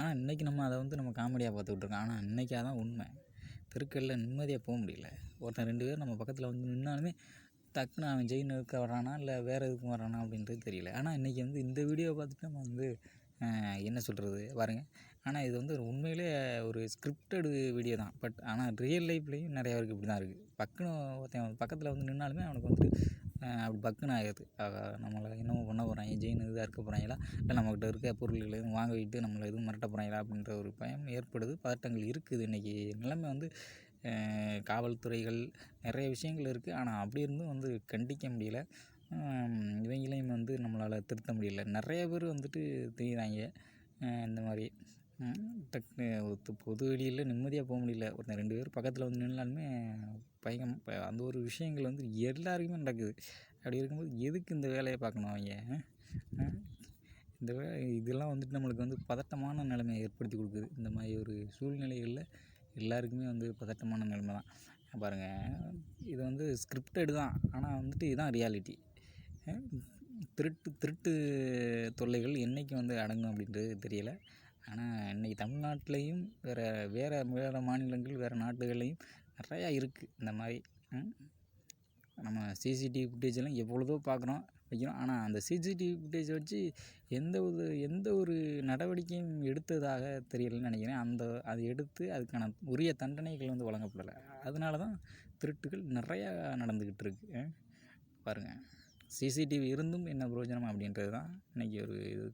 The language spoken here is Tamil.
ஆனால் இன்றைக்கி நம்ம அதை வந்து நம்ம காமெடியாக பார்த்துக்கிட்டு இருக்கோம். ஆனால் இன்றைக்கி அதான் உண்மை. தெருக்களில் நிம்மதியாக போக முடியல. ஒருத்தன் ரெண்டு பேர் நம்ம பக்கத்தில் வந்து நின்னாலுமே டக்குன்னு அவன் ஜெயின் இருக்க வரானா இல்லை வேறு எதுக்கும் வரானா அப்படின்றது தெரியல. ஆனால் இன்றைக்கி வந்து இந்த வீடியோவை பார்த்துட்டு நம்ம வந்து என்ன சொல்கிறது பாருங்கள் ஆனால் இது வந்து ஒரு உண்மையிலே ஒரு ஸ்கிரிப்டடு வீடியோ தான். பட் ஆனால் ரியல் லைஃப்லேயும் நிறைய பேருக்கு இப்படி தான் இருக்குது பக்குன்னு ஒருத்தன் பக்கத்தில் வந்து நின்னாலுமே அவனுக்கு வந்துட்டு அப்படி பக்குன்னு ஆகிடுது நம்மளை என்னமோ ஜெயின் இதாக இருக்க போகிறாங்களா இல்லை நம்மக்கிட்ட இருக்க பொருள்கள் எதுவும் வாங்க விட்டு நம்மளை எதுவும் மிரட்ட போகிறாங்களா அப்படின்ற ஒரு பயம் ஏற்படுது பதட்டங்கள் இருக்குது இன்றைக்கி நிலைமை வந்து காவல்துறைகள் நிறைய விஷயங்கள் இருக்குது. ஆனால் அப்படி இருந்தும் வந்து கண்டிக்க முடியல. இவங்களையும் வந்து நம்மளால் திருத்த முடியல. நிறைய பேர் வந்துட்டு தெரியுறாங்க. இந்த மாதிரி. டக் பொது வெளியில் நிம்மதியாக போக முடியல. ஒருத்தன் ரெண்டு பேர் பக்கத்தில் வந்து நின்னாலுமே பயங்கரம் ப- அந்த ஒரு விஷயங்கள் வந்து எல்லாருக்குமே நடக்குது. அப்படி இருக்கும்போது எதுக்கு இந்த வேலையை பார்க்கணும் அவங்க? இந்த வே இதெல்லாம் வந்துட்டு நம்மளுக்கு வந்து பதட்டமான நிலைமையை ஏற்படுத்தி கொடுக்குது. இந்த மாதிரி ஒரு சூழ்நிலைகளில் எல்லாருக்குமே வந்து பதட்டமான நிலைமை தான். பாருங்கள் இது வந்து ஸ்கிரிப்டட் தான். ஆனால் வந்துட்டு இதுதான் ரியாலிட்டி திருட்டு திருட்டு தொல்லைகள் என்றைக்கு வந்து அடங்கும் அப்படின்றது தெரியலை. ஆனால் இன்றைக்கி தமிழ்நாட்டிலையும் வேறு வேறு வேறு மாநிலங்கள் வேறு நாடுகள்லையும் நிறையா இருக்குது இந்த மாதிரி நம்ம சிசிடிவி ஃபுட்டேஜெல்லாம் எவ்வளோதோ பார்க்குறோம் வைக்கிறோம். ஆனால் அந்த சிசிடிவி ஃபுட்டேஜை வச்சு எந்த ஒரு எந்த ஒரு நடவடிக்கையும் எடுத்ததாக தெரியலைன்னு நினைக்கிறேன். அந்த அதை எடுத்து அதுக்கான உரிய தண்டனைகள் வந்து வழங்கப்படலை. அதனால தான் திருட்டுகள் நிறையா நடந்துக்கிட்டு இருக்கு. பாருங்கள் சிசிடிவி இருந்தும் என்ன பிரயோஜனம் அப்படின்றது தான் இன்றைக்கி ஒரு இது.